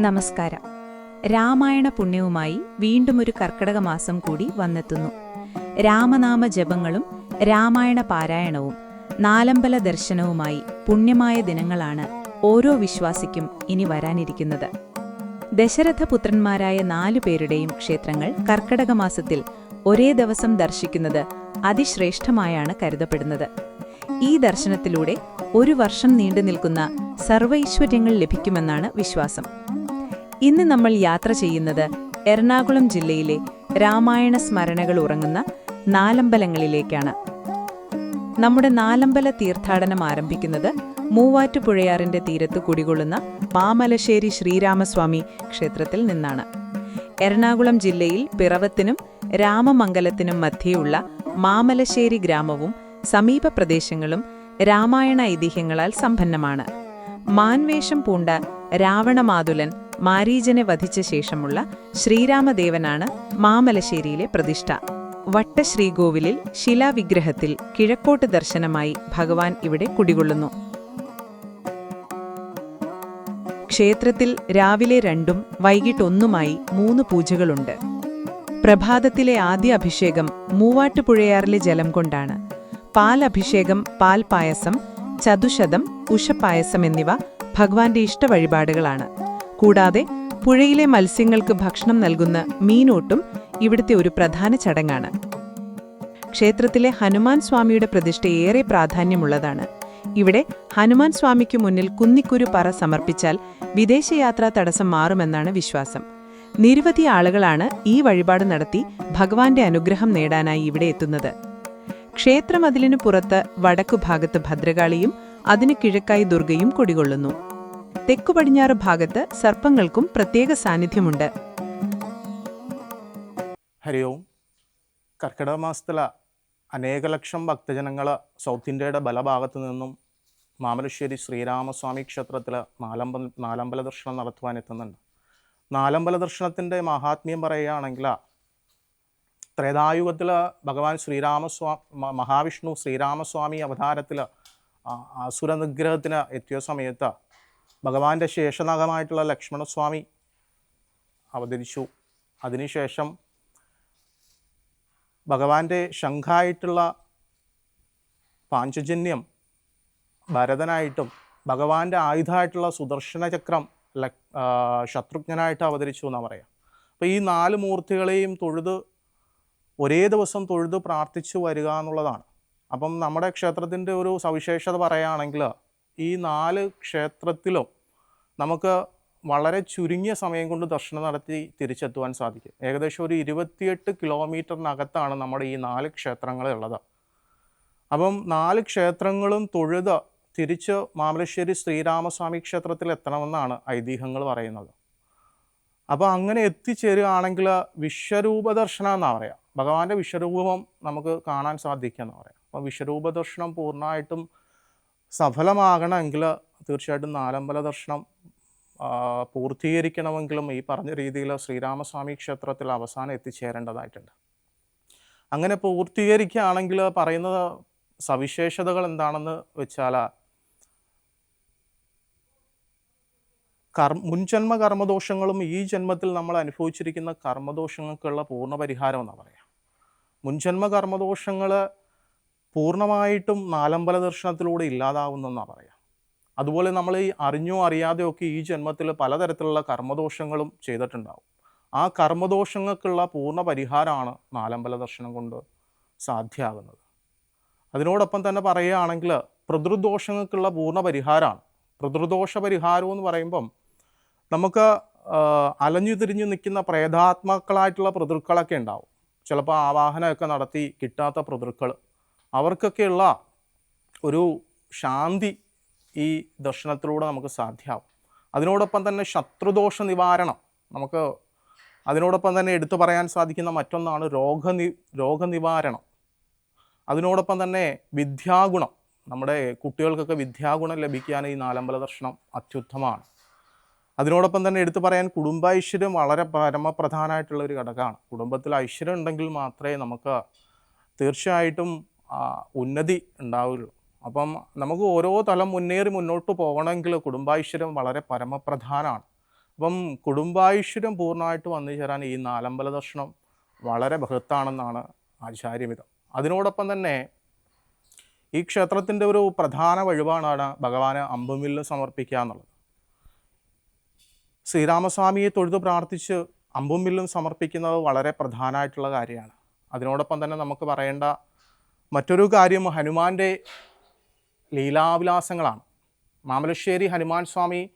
നമസ്കാരം. രാമായണ പുണ്യവുമായി വീണ്ടും ഒരു കർക്കടക മാസം കൂടി വന്നെത്തുന്നു. രാമനാമ ജപങ്ങളും രാമായണ പാരായണവും നാലമ്പല ദർശനവുമായി പുണ്യമായ ദിനങ്ങളാണ് ഓരോ വിശ്വാസിക്കും ഇനി വരാനിരിക്കുന്നത്. ദശരഥപുത്രന്മാരായ നാലു പേരുടെയും ക്ഷേത്രങ്ങൾ കർക്കടക മാസത്തിൽ ഒരേ ദിവസം ദർശിക്കുന്നത് അതിശ്രേഷ്ഠമായാണ് കരുതപ്പെടുന്നത്. ഈ ദർശനത്തിലൂടെ ഒരു വർഷം നീണ്ടു നിൽക്കുന്ന സർവൈശ്വര്യങ്ങൾ ലഭിക്കുമെന്നാണ് വിശ്വാസം. ഇന്ന് നമ്മൾ യാത്ര ചെയ്യുന്നത് എറണാകുളം ജില്ലയിലെ രാമായണ സ്മരണകൾ ഉറങ്ങുന്ന നാലമ്പലങ്ങളിലേക്കാണ്. നമ്മുടെ നാലമ്പല തീർത്ഥാടനം ആരംഭിക്കുന്നത് മൂവാറ്റുപുഴയാറിന്റെ തീരത്ത് കുടികൊള്ളുന്ന മാമലശ്ശേരി ശ്രീരാമസ്വാമി ക്ഷേത്രത്തിൽ നിന്നാണ്. എറണാകുളം ജില്ലയിൽ പിറവത്തിനും രാമമംഗലത്തിനും മധ്യയുള്ള മാമലശ്ശേരി ഗ്രാമവും സമീപ പ്രദേശങ്ങളും രാമായണ ഐതിഹ്യങ്ങളാൽ സമ്പന്നമാണ്. മാൻവേഷം പൂണ്ട രാവണമാതുലൻ മാരീജനെ വധിച്ച ശേഷമുള്ള ശ്രീരാമദേവനാണ് മാമലശ്ശേരിയിലെ പ്രതിഷ്ഠ. വട്ടശ്രീകോവിലിൽ ശിലാവിഗ്രഹത്തിൽ കിഴക്കോട്ട് ദർശനമായി ഭഗവാൻ ഇവിടെ കുടികൊള്ളുന്നു. ക്ഷേത്രത്തിൽ രാവിലെ രണ്ടും വൈകിട്ട് ഒന്നുമായി മൂന്ന് പൂജകളുണ്ട്. പ്രഭാതത്തിലെ ആദ്യ അഭിഷേകം മൂവാട്ടുപുഴയാറിലെ ജലം കൊണ്ടാണ്. പാൽ അഭിഷേകം പാൽ പായസം ചതുശതം ഉഷപ്പായസം എന്നിവ ഭഗവാന്റെ ഇഷ്ടവഴിപാടുകളാണ്. കൂടാതെ പുഴയിലെ മത്സ്യങ്ങൾക്ക് ഭക്ഷണം നൽകുന്ന മീനോട്ടും ഇവിടുത്തെ ഒരു പ്രധാന ചടങ്ങാണ്. ക്ഷേത്രത്തിലെ ഹനുമാൻ സ്വാമിയുടെ പ്രതിഷ്ഠ ഏറെ പ്രാധാന്യമുള്ളതാണ്. ഇവിടെ ഹനുമാൻ സ്വാമിക്ക് മുന്നിൽ കുന്നിക്കുരു പറ സമർപ്പിച്ചാൽ വിദേശയാത്രാ തടസ്സം മാറുമെന്നാണ് വിശ്വാസം. നിരവധി ആളുകളാണ് ഈ വഴിപാട് നടത്തി ഭഗവാന്റെ അനുഗ്രഹം നേടാനായി ഇവിടെ എത്തുന്നത്. ക്ഷേത്രമതിലിനു പുറത്ത് വടക്കുഭാഗത്ത് ഭദ്രകാളിയും അതിനു കിഴക്കായി ദുർഗയും കുടികൊള്ളുന്നു. തെക്കു പടിഞ്ഞാറ് ഭാഗത്ത് സർപ്പങ്ങൾക്കും പ്രത്യേക സാന്നിധ്യമുണ്ട്. ഹരി കർക്കിടക മാസത്തിലെ അനേക ലക്ഷം ഭക്തജനങ്ങൾ സൗത്ത് ഇന്ത്യയുടെ ബലഭാഗത്തു നിന്നും മാമലശ്ശേരി ശ്രീരാമസ്വാമി ക്ഷേത്രത്തിൽ നാലമ്പ നാലമ്പല ദർശനം നടത്തുവാൻ എത്തുന്നുണ്ട്. നാലമ്പല ദർശനത്തിന്റെ മഹാത്മ്യം പറയുകയാണെങ്കിൽ ത്രേതായുഗത്തിൽ ഭഗവാൻ ശ്രീരാമസ്വാ മഹാവിഷ്ണു ശ്രീരാമസ്വാമി അവതാരത്തിൽ അസുരനിഗ്രഹത്തിന് എത്തിയ സമയത്ത് ഭഗവാന്റെ ശേഷനാഗമായിട്ടുള്ള ലക്ഷ്മണസ്വാമി അവതരിച്ചു. അതിനുശേഷം ഭഗവാന്റെ ശംഖായിട്ടുള്ള പാഞ്ചജന്യം ഭരതനായിട്ടും ഭഗവാന്റെ ആയുധമായിട്ടുള്ള സുദർശന ചക്രം ശത്രുഘ്നനായിട്ട് അവതരിച്ചു എന്നാണ് പറയാം. അപ്പോൾ ഈ നാല് മൂർത്തികളെയും തൊഴുത് ഒരേ ദിവസം തൊഴുത് പ്രാർത്ഥിച്ചു വരിക എന്നുള്ളതാണ്. അപ്പം നമ്മുടെ ക്ഷേത്രത്തിന്റെ ഒരു സവിശേഷത പറയുകയാണെങ്കിൽ ഈ നാല് ക്ഷേത്രത്തിലും നമുക്ക് വളരെ ചുരുങ്ങിയ സമയം കൊണ്ട് ദർശനം നടത്തി തിരിച്ചെത്തുവാൻ സാധിക്കും. ഏകദേശം ഒരു ഇരുപത്തിയെട്ട് കിലോമീറ്ററിനകത്താണ് നമ്മുടെ ഈ നാല് ക്ഷേത്രങ്ങളുള്ളത്. അപ്പം നാല് ക്ഷേത്രങ്ങളും തൊഴുത് തിരിച്ച് മാമലശ്ശേരി ശ്രീരാമസ്വാമി ക്ഷേത്രത്തിൽ എത്തണമെന്നാണ് ഐതിഹ്യങ്ങൾ പറയുന്നത്. അപ്പോൾ അങ്ങനെ എത്തിച്ചേരുകയാണെങ്കിൽ വിശ്വരൂപ ദർശനം എന്നാണ് പറയുക ഭഗവാന്റെ വിശ്വരൂപം നമുക്ക് കാണാൻ സാധിക്കുക എന്ന് പറയാം. അപ്പോൾ വിശ്വരൂപ ദർശനം പൂർണമായിട്ടും സഫലമാകണമെങ്കിൽ തീർച്ചയായിട്ടും നാലമ്പല ദർശനം പൂർത്തീകരിക്കണമെങ്കിലും ഈ പറഞ്ഞ രീതിയിൽ ശ്രീരാമസ്വാമി ക്ഷേത്രത്തിൽ അവസാനം എത്തിച്ചേരേണ്ടതായിട്ടുണ്ട്. അങ്ങനെ പൂർത്തീകരിക്കുകയാണെങ്കിൽ പറയുന്ന സവിശേഷതകൾ എന്താണെന്ന് വെച്ചാൽ കർ മുൻജന്മ കർമ്മദോഷങ്ങളും ഈ ജന്മത്തിൽ നമ്മൾ അനുഭവിച്ചിരിക്കുന്ന കർമ്മദോഷങ്ങൾക്കുള്ള പൂർണ പരിഹാരം എന്നാണ് പറയാം മുൻജന്മ കർമ്മദോഷങ്ങൾ പൂർണമായിട്ടും നാലമ്പല ദർശനത്തിലൂടെ ഇല്ലാതാവുന്നെന്നാണ് പറയാം. അതുപോലെ നമ്മൾ ഈ അറിഞ്ഞോ അറിയാതെയോ ഒക്കെ ഈ ജന്മത്തിൽ പലതരത്തിലുള്ള കർമ്മദോഷങ്ങളും ചെയ്തിട്ടുണ്ടാവും. ആ കർമ്മദോഷങ്ങൾക്കുള്ള പൂർണ പരിഹാരമാണ് നാലമ്പല ദർശനം കൊണ്ട് സാധ്യമാകുന്നത് അതിനോടൊപ്പം തന്നെ പറയുകയാണെങ്കിൽ പിതൃദോഷങ്ങൾക്കുള്ള പൂർണ പരിഹാരമാണ് പിതൃദോഷ പരിഹാരം എന്ന് പറയുമ്പം നമുക്ക് അലഞ്ഞു തിരിഞ്ഞു നിൽക്കുന്ന പ്രേതാത്മാക്കളായിട്ടുള്ള പിതൃക്കളൊക്കെ ഉണ്ടാവും. ചിലപ്പോൾ ആവാഹനമൊക്കെ നടത്തി കിട്ടാത്ത പിതൃക്കൾ അവർക്കൊക്കെയുള്ള ഒരു ശാന്തി ഈ ദർശനത്തിലൂടെ നമുക്ക് സാധ്യമാവും അതിനോടൊപ്പം തന്നെ ശത്രുദോഷ നിവാരണം. നമുക്ക് അതിനോടൊപ്പം തന്നെ എടുത്തു പറയാൻ സാധിക്കുന്ന മറ്റൊന്നാണ് രോഗനി രോഗനിവാരണം. അതിനോടൊപ്പം തന്നെ വിദ്യാഗുണം. നമ്മുടെ കുട്ടികൾക്കൊക്കെ വിദ്യാഗുണം ലഭിക്കാൻ ഈ നാലമ്പല ദർശനം അത്യുത്തമമാണ്. അതിനോടൊപ്പം തന്നെ എടുത്തു പറയാൻ കുടുംബ ഐശ്വര്യം വളരെ പരമപ്രധാനമായിട്ടുള്ള ഒരു ഘടകമാണ്. കുടുംബത്തിൽ ഐശ്വര്യം ഉണ്ടെങ്കിൽ മാത്രമേ നമുക്ക് തീർച്ചയായിട്ടും ഉന്നതി ഉണ്ടാവുള്ളൂ. അപ്പം നമുക്ക് ഓരോ തലം മുന്നേറി മുന്നോട്ട് പോകണമെങ്കിൽ കുടുംബാശ്വരം വളരെ പരമപ്രധാനമാണ്. അപ്പം കുടുംബാശ്വരം പൂർണമായിട്ട് വന്നു ചേരാൻ ഈ നാലമ്പല ദർശനം വളരെ ബൃഹത്താണെന്നാണ് ആചാര്യമിതം അതിനോടൊപ്പം തന്നെ ഈ ക്ഷേത്രത്തിന്റെ ഒരു പ്രധാന വഴിപാടാണ് ഭഗവാന് അമ്പുമില്ല് സമർപ്പിക്കുക എന്നുള്ളത്. ശ്രീരാമസ്വാമിയെ തൊഴുത് പ്രാർത്ഥിച്ച് അമ്പുമില്ലും സമർപ്പിക്കുന്നത് വളരെ പ്രധാനമായിട്ടുള്ള കാര്യമാണ്. അതിനോടൊപ്പം തന്നെ നമുക്ക് പറയേണ്ട മറ്റൊരു കാര്യം ഹനുമാന്റെ ലീലാവിലാസങ്ങളാണ്. മാമലശ്ശേരി ഹനുമാൻ സ്വാമി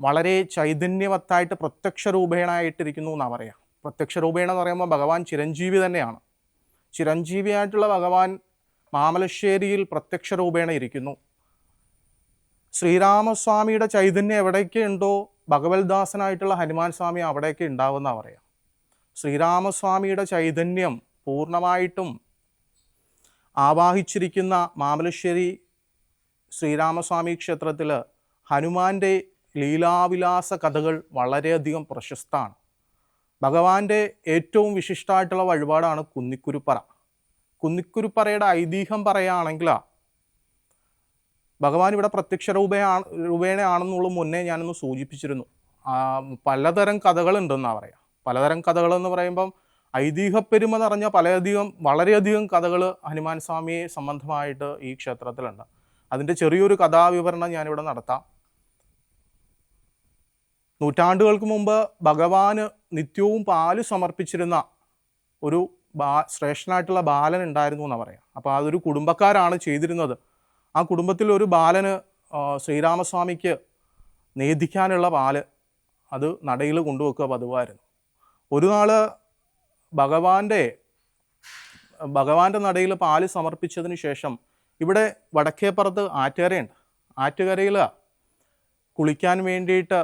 വളരെ ചൈതന്യവത്തായിട്ട് പ്രത്യക്ഷ രൂപേണായിട്ടിരിക്കുന്നു എന്നാണ് പറയാം. പ്രത്യക്ഷ രൂപേണ എന്ന് പറയുമ്പോൾ ഭഗവാൻ ചിരഞ്ജീവി തന്നെയാണ്. ചിരഞ്ജീവിയായിട്ടുള്ള ഭഗവാൻ മാമലശ്ശേരിയിൽ പ്രത്യക്ഷ രൂപേണ ഇരിക്കുന്നു. ശ്രീരാമസ്വാമിയുടെ ചൈതന്യം എവിടെയൊക്കെ ഉണ്ടോ ഭഗവത്ദാസനായിട്ടുള്ള ഹനുമാൻ സ്വാമി അവിടേക്ക് ഉണ്ടാവുമെന്നാണ് പറയാം. ശ്രീരാമസ്വാമിയുടെ ചൈതന്യം പൂർണമായിട്ടും ആവാഹിച്ചിരിക്കുന്ന മാമലശ്ശേരി ശ്രീരാമസ്വാമി ക്ഷേത്രത്തിൽ ഹനുമാന്റെ ലീലാവിലാസ കഥകൾ വളരെയധികം പ്രശസ്തമാണ്. ഭഗവാന്റെ ഏറ്റവും വിശിഷ്ടമായിട്ടുള്ള വഴിപാടാണ് കുന്നിക്കുരുപ്പറ. കുന്നിക്കുരുപ്പറയുടെ ഐതിഹ്യം പറയുകയാണെങ്കിൽ ഭഗവാൻ ഇവിടെ പ്രത്യക്ഷ രൂപയാണ് രൂപേണയാണെന്നുള്ള മുന്നേ ഞാനൊന്ന് സൂചിപ്പിച്ചിരുന്നു. പലതരം കഥകളുണ്ടെന്നാണ് പറയുക പലതരം കഥകളെന്ന് പറയുമ്പം ഐതിഹ്യപ്പെരുമ നിറഞ്ഞ പലയധികം വളരെയധികം കഥകൾ ഹനുമാൻ സ്വാമിയെ സംബന്ധമായിട്ട് ഈ ക്ഷേത്രത്തിലുണ്ട്. അതിന്റെ ചെറിയൊരു കഥാവിവരണം ഞാനിവിടെ നടത്താം. നൂറ്റാണ്ടുകൾക്ക് മുമ്പ് ഭഗവാന് നിത്യവും പാൽ സമർപ്പിച്ചിരുന്ന ഒരു ബാ ശ്രേഷ്ഠനായിട്ടുള്ള ബാലൻ ഉണ്ടായിരുന്നു എന്നാണ് പറയാം. അപ്പോൾ അതൊരു കുടുംബക്കാരാണ് ചെയ്തിരുന്നത്. ആ കുടുംബത്തിൽ ഒരു ബാലന് ശ്രീരാമസ്വാമിക്ക് നേദിക്കാനുള്ള പാൽ അത് നടയിൽ കൊണ്ടുവെക്കുക പതിവായിരുന്നു. ഒരു നാൾ ഭഗവാന്റെ ഭഗവാന്റെ നടയിൽ പാൽ സമർപ്പിച്ചതിന് ശേഷം ഇവിടെ വടക്കേപ്പുറത്ത് ആറ്റുകരയുണ്ട്. ആറ്റുകരയിൽ കുളിക്കാൻ വേണ്ടിയിട്ട്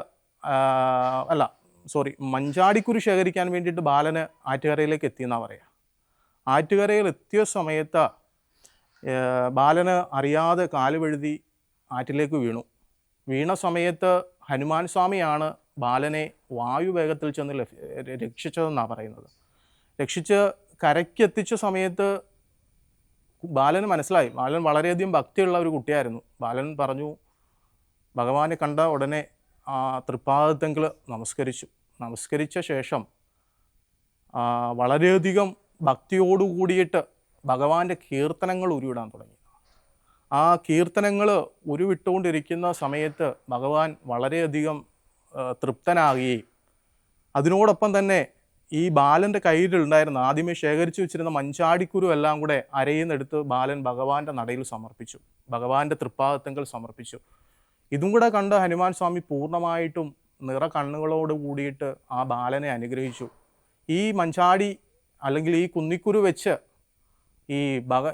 അല്ല സോറി മഞ്ചാടിക്കുരു ശേഖരിക്കാൻ വേണ്ടിയിട്ട് ബാലന് ആറ്റുകരയിലേക്ക് എത്തിയെന്നാണ് പറയുക ആറ്റുകരയിൽ എത്തിയ സമയത്ത് ബാലന് അറിയാതെ കാൽ വഴുതി ആറ്റിലേക്ക് വീണു. വീണ സമയത്ത് ഹനുമാൻ സ്വാമിയാണ് ബാലനെ വായുവേഗത്തിൽ ചെന്ന് രക്ഷിച്ചതെന്നാണ് പറയുന്നത്. രക്ഷിച്ച് കരയ്ക്ക് എത്തിച്ച സമയത്ത് ബാലന് മനസ്സിലായി. ബാലൻ വളരെയധികം ഭക്തിയുള്ള ഒരു കുട്ടിയായിരുന്നു. ബാലൻ പറഞ്ഞു ഭഗവാനെ കണ്ട ഉടനെ ആ തൃപ്പാദിത്തെങ്കിൽ നമസ്കരിച്ചു. നമസ്കരിച്ച ശേഷം വളരെയധികം ഭക്തിയോടു കൂടിയിട്ട് ഭഗവാന്റെ കീർത്തനങ്ങൾ ഉരുവിടാൻ തുടങ്ങി. ആ കീർത്തനങ്ങൾ ഉരുവിട്ടുകൊണ്ടിരിക്കുന്ന സമയത്ത് ഭഗവാൻ വളരെയധികം തൃപ്തനാകുകയും അതിനോടൊപ്പം തന്നെ ഈ ബാലന്റെ കയ്യിലുണ്ടായിരുന്ന ആദ്യമേ ശേഖരിച്ചു വെച്ചിരുന്ന മഞ്ചാടിക്കുരു എല്ലാം കൂടെ അരയിന്നെടുത്ത് ബാലൻ ഭഗവാന്റെ നടയിൽ സമർപ്പിച്ചു. ഭഗവാന്റെ തൃപ്പാദത്തങ്ങൾ സമർപ്പിച്ചു. ഇതും കൂടെ കണ്ട് ഹനുമാൻ സ്വാമി പൂർണമായിട്ടും നിറ കണ്ണുകളോട് കൂടിയിട്ട് ആ ബാലനെ അനുഗ്രഹിച്ചു. ഈ മഞ്ചാടി അല്ലെങ്കിൽ ഈ കുന്നിക്കുരു വെച്ച് ഈ ഭഗ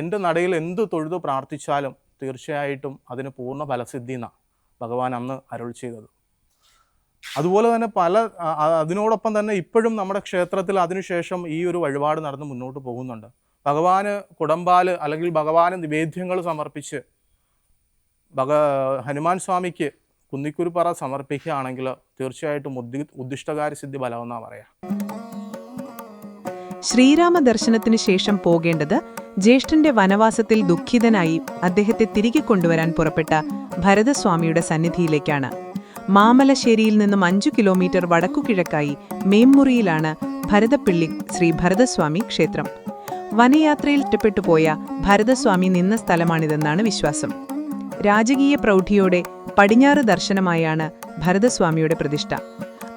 എന്റെ നടയിൽ എന്ത് തൊഴുതു പ്രാർത്ഥിച്ചാലും തീർച്ചയായിട്ടും അതിന് പൂർണ ഫലസിദ്ധി എന്നാണ് ഭഗവാൻ അന്ന് അരുൾ ചെയ്തത്. അതുപോലെ തന്നെ പല അതിനോടൊപ്പം തന്നെ ഇപ്പോഴും നമ്മുടെ ക്ഷേത്രത്തിൽ അതിനുശേഷം ഈ ഒരു വഴിപാട് നടന്ന് മുന്നോട്ട് പോകുന്നുണ്ട്. ഭഗവാന് കുടമ്പാൽ അല്ലെങ്കിൽ ഭഗവാന് നിവേദ്യങ്ങൾ സമർപ്പിച്ച് ഭഗ ഹനുമാൻ സ്വാമിക്ക് കുന്നിക്കുരുപ്പറ സമർപ്പിക്കുകയാണെങ്കിൽ തീർച്ചയായിട്ടും ഉദ്ദി ഉദ്ദിഷ്ടകാര്യ സിദ്ധി ഫലമെന്നാണ് പറയാം. ശ്രീരാമ ദർശനത്തിന് ശേഷം പോകേണ്ടത് ജ്യേഷ്ഠന്റെ വനവാസത്തിൽ ദുഃഖിതനായി അദ്ദേഹത്തെ തിരികെ കൊണ്ടുവരാൻ പുറപ്പെട്ട ഭരതസ്വാമിയുടെ സന്നിധിയിലേക്കാണ്. മാമലശ്ശേരിയിൽ നിന്നും അഞ്ചു കിലോമീറ്റർ വടക്കു കിഴക്കായി മേമ്മുറിയിലാണ് ഭരതപ്പിള്ളി ശ്രീ ഭരതസ്വാമി ക്ഷേത്രം. വനയാത്രയിൽ ഇഷ്ടപ്പെട്ടു പോയ ഭരതസ്വാമി നിന്ന സ്ഥലമാണിതെന്നാണ് വിശ്വാസം. രാജകീയ പ്രൗഢിയോടെ പടിഞ്ഞാറ് ദർശനമായാണ് ഭരതസ്വാമിയുടെ പ്രതിഷ്ഠ.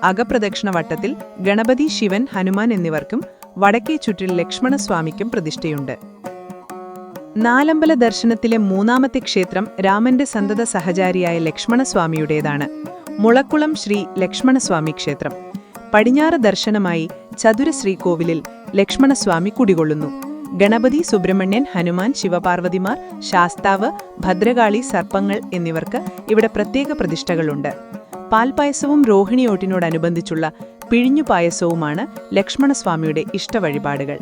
അകപ്രദക്ഷിണ വട്ടത്തിൽ ഗണപതി ശിവൻ ഹനുമാൻ എന്നിവർക്കും വടക്കേ ചുറ്റിൽ ലക്ഷ്മണസ്വാമിക്കും പ്രതിഷ്ഠയുണ്ട്. നാലമ്പല ദർശനത്തിലെ മൂന്നാമത്തെ ക്ഷേത്രം രാമന്റെ സന്തത സഹചാരിയായ ലക്ഷ്മണസ്വാമിയുടേതാണ്. മുളക്കുളം ശ്രീ ലക്ഷ്മണസ്വാമി ക്ഷേത്രം. പടിഞ്ഞാറ് ദർശനമായി ചതുര ശ്രീകോവിലിൽ ലക്ഷ്മണസ്വാമി കുടികൊള്ളുന്നു. ഗണപതി സുബ്രഹ്മണ്യൻ ഹനുമാൻ ശിവപാർവതിമാർ ശാസ്താവ് ഭദ്രകാളി സർപ്പങ്ങൾ എന്നിവർക്ക് ഇവിടെ പ്രത്യേക പ്രതിഷ്ഠകളുണ്ട്. പാൽപായസവും രോഹിണിയോട്ടിനോടനുബന്ധിച്ചുള്ള പിഴിഞ്ഞുപായസവുമാണ് ലക്ഷ്മണസ്വാമിയുടെ ഇഷ്ടവഴിപാടുകൾ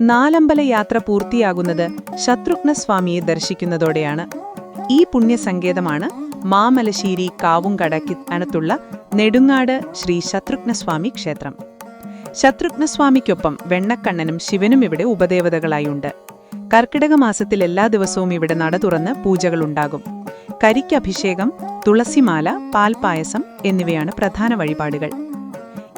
നാലമ്പല യാത്ര പൂർത്തിയാകുന്നത് ശത്രുഘ്നസ്വാമിയെ ദർശിക്കുന്നതോടെയാണ്. ഈ പുണ്യസങ്കേതമാണ് മാമലശ്ശേരി കാവുംകടയ്ക്ക് അനത്തുള്ള നെടുങ്ങാട് ശ്രീ ശത്രുഘ്നസ്വാമി ക്ഷേത്രം. ശത്രുഘ്നസ്വാമിക്കൊപ്പം വെണ്ണക്കണ്ണനും ശിവനും ഇവിടെ ഉപദേവതകളായുണ്ട്. കർക്കിടക മാസത്തിൽ എല്ലാ ദിവസവും ഇവിടെ നട തുറന്ന് പൂജകളുണ്ടാകും. കരിക്കഭിഷേകം തുളസിമാല പാൽപായസം എന്നിവയാണ് പ്രധാന വഴിപാടുകൾ.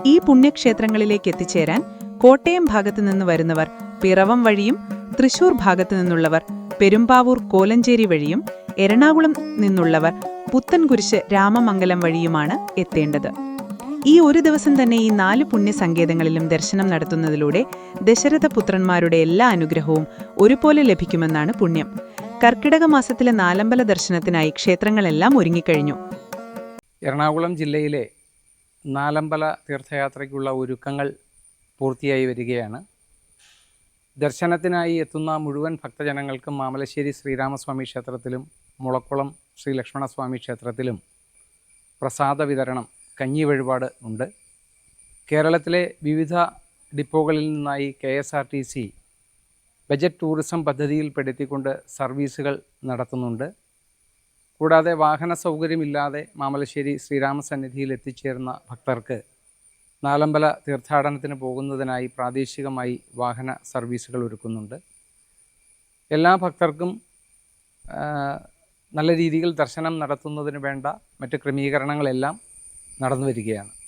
ഈ പുണ്യക്ഷേത്രങ്ങളിലേക്ക് എത്തിച്ചേരാൻ കോട്ടയം ഭാഗത്തു നിന്ന് വരുന്നവർ പിറവം വഴിയും തൃശൂർ ഭാഗത്തു നിന്നുള്ളവർ പെരുമ്പാവൂർ കോലഞ്ചേരി വഴിയും എറണാകുളം നിന്നുള്ളവർ പുത്തൻകുരിശ് രാമമംഗലം വഴിയുമാണ് എത്തേണ്ടത്. ഈ ഒരു ദിവസം തന്നെ ഈ നാല് പുണ്യസങ്കേതങ്ങളിലും ദർശനം നടത്തുന്നതിലൂടെ ദശരഥപുത്രന്മാരുടെ എല്ലാ അനുഗ്രഹവും ഒരുപോലെ ലഭിക്കുമെന്നാണ് പുണ്യം. കർക്കിടക മാസത്തിലെ നാലമ്പല ദർശനത്തിനായി ക്ഷേത്രങ്ങളെല്ലാം ഒരുങ്ങിക്കഴിഞ്ഞു. എറണാകുളം ജില്ലയിലെ നാലമ്പല തീർത്ഥയാത്രയ്ക്കുള്ള ഒരുക്കങ്ങൾ പൂർത്തിയായി വരികയാണ്. ദർശനത്തിനായി എത്തുന്ന മുഴുവൻ ഭക്തജനങ്ങൾക്കും മാമലശ്ശേരി ശ്രീരാമസ്വാമി ക്ഷേത്രത്തിലും മുളക്കുളം ശ്രീ ലക്ഷ്മണസ്വാമി ക്ഷേത്രത്തിലും പ്രസാദ വിതരണം കഞ്ഞി വഴിപാട് ഉണ്ട്. കേരളത്തിലെ വിവിധ ഡിപ്പോകളിൽ നിന്നായി K S R T C budget tourism പദ്ധതിയിൽപ്പെടുത്തിക്കൊണ്ട് സർവീസുകൾ നടത്തുന്നുണ്ട്. കൂടാതെ വാഹന സൗകര്യമില്ലാതെ മാമലശ്ശേരി ശ്രീരാമസന്നിധിയിൽ എത്തിച്ചേർന്ന ഭക്തർക്ക് നാലമ്പല തീർത്ഥാടനത്തിന് പോകുന്നതിനായി പ്രാദേശികമായി വാഹന സർവീസുകൾ ഒരുക്കുന്നുണ്ട്. എല്ലാ ഭക്തർക്കും നല്ല രീതിയിൽ ദർശനം നടത്തുന്നതിന് വേണ്ട മറ്റ് ക്രമീകരണങ്ങളെല്ലാം നടന്നു വരികയാണ്.